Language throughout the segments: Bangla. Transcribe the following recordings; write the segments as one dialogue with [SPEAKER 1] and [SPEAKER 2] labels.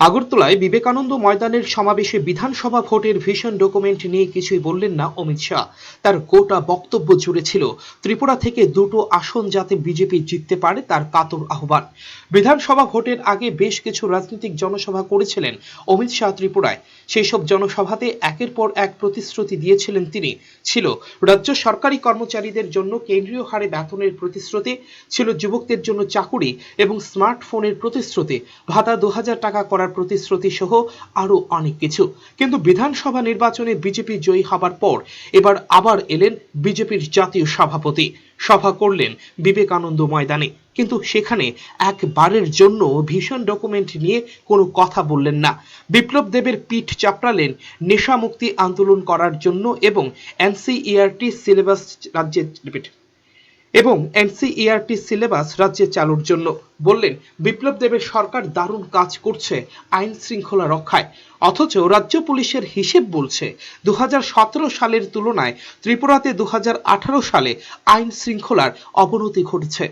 [SPEAKER 1] আগরতলায় বিবেকানন্দ ময়দানের সমাবেশে বিধানসভা ভোটের ভিশন ডকুমেন্ট নিয়ে কিছুই বললেন না অমিত শাহ। তার গোটা বক্তব্য জুড়ে ছিল, ত্রিপুরা থেকে দুটো আসন যাতে বিজেপি জিততে পারে তার কাতর আহ্বান। বিধানসভা ভোটের আগে বেশ কিছু রাজনৈতিক জনসভা করেছিলেন অমিত শাহ ত্রিপুরায়। সেই সব জনসভাতে একের পর এক প্রতিশ্রুতি দিয়েছিলেন তিনি। ছিল, রাজ্য সরকারি কর্মচারীদের জন্য কেন্দ্রীয় হারে বেতনের প্রতিশ্রুতি, ছিল যুবকদের জন্য চাকুরি এবং স্মার্টফোনের প্রতিশ্রুতি। ভাতা দু হাজার টাকা করার প্রতিশ্রুতি সহ আরও অনেক কিছু। কিন্তু বিধানসভা নির্বাচনে বিজেপি জয়ী হবার পর এবার আবার এলেন বিজেপির জাতীয় সভাপতি। সভা করলেন বিবেকানন্দ ময়দানে। কিন্তু সেখানে একবারের জন্য ভীষণ ডকুমেন্ট নিয়ে কোনো কথা বললেন না। বিপ্লব দেবের পিঠ চাপড়ালেন নেশামুক্তি আন্দোলন করার জন্য এবং এনসিইআরটি সিলেবাস রাজ্যে এবং এনসিইআরটি সিলেবাস রাজ্যে চালুর জন্য বললেন, বিপ্লব দেবের সরকার দারুণ কাজ করছে আইন শৃঙ্খলা রক্ষায়। অথচ রাজ্য পুলিশের হিসেব বলছে দু হাজার সতেরো সালের তুলনায় ত্রিপুরাতে দু হাজার আঠারো সালে আইন শৃঙ্খলার অবনতি ঘটেছে।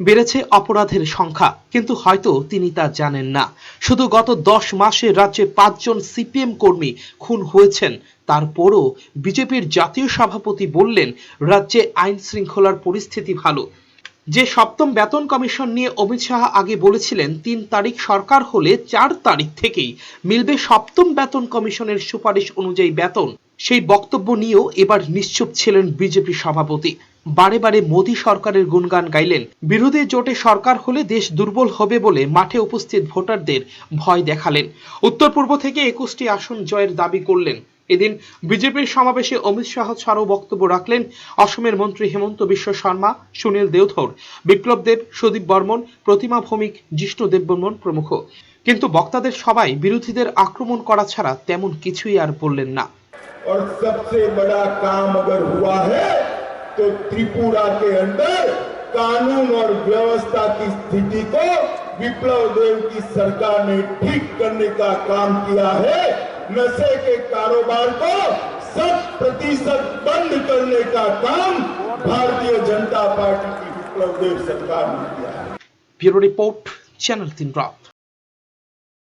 [SPEAKER 1] বেড়েছে অপরাধের সংখ্যা, কিন্তু হয়তো তিনি তা জানেন না। শুধু গত দশ মাসে রাজ্যে পাঁচজন সিপিএম কর্মী খুন হয়েছেন। তারপরও বিজেপির জাতীয় সভাপতি বললেন, রাজ্যে আইন শৃঙ্খলার পরিস্থিতি ভালো। যে সপ্তম বেতন কমিশন নিয়ে অমিত শাহ আগে বলেছিলেন, তিন তারিখ সরকার হলে চার তারিখ থেকেই মিলবে সপ্তম বেতন কমিশনের সুপারিশ অনুযায়ী বেতন। সেই বক্তব্য নিয়েও এবার নিশ্চুপ ছিলেন বিজেপি সভাপতি। বারে বারে মোদী সরকারের গুণগান গাইলেন বিরোধী জোটে সরকার হলে দেশ দুর্বল হবে বলে মাঠে উপস্থিত ভোটারদের ভয় দেখালেন উত্তর পূর্ব থেকে একুশটি আসন জয়ের দাবি করলেন এদিন বিজেপির সমাবেশে অমিত শাহ ছাড়াও বক্তব্য রাখলেন অসমের মন্ত্রী হেমন্ত বিশ্ব শর্মা সুনীল দেওধর বিপ্লব দেব সুদীপ বর্মন প্রতিমা ভৌমিক জিষ্ণু দেববর্মন প্রমুখ কিন্তু বক্তাদের সবাই বিরোধীদের আক্রমণ করা ছাড়া তেমন কিছুই আর বললেন না
[SPEAKER 2] और सबसे बड़ा काम अगर हुआ है तो त्रिपुरा के अंदर कानून और व्यवस्था की स्थिति को विप्लव देव की सरकार ने ठीक करने का काम किया है। नशे के कारोबार को शत प्रतिशत बंद करने का काम भारतीय जनता पार्टी की विप्लव देव सरकार ने किया है।
[SPEAKER 1] ब्यूरो रिपोर्ट, चैनल तीन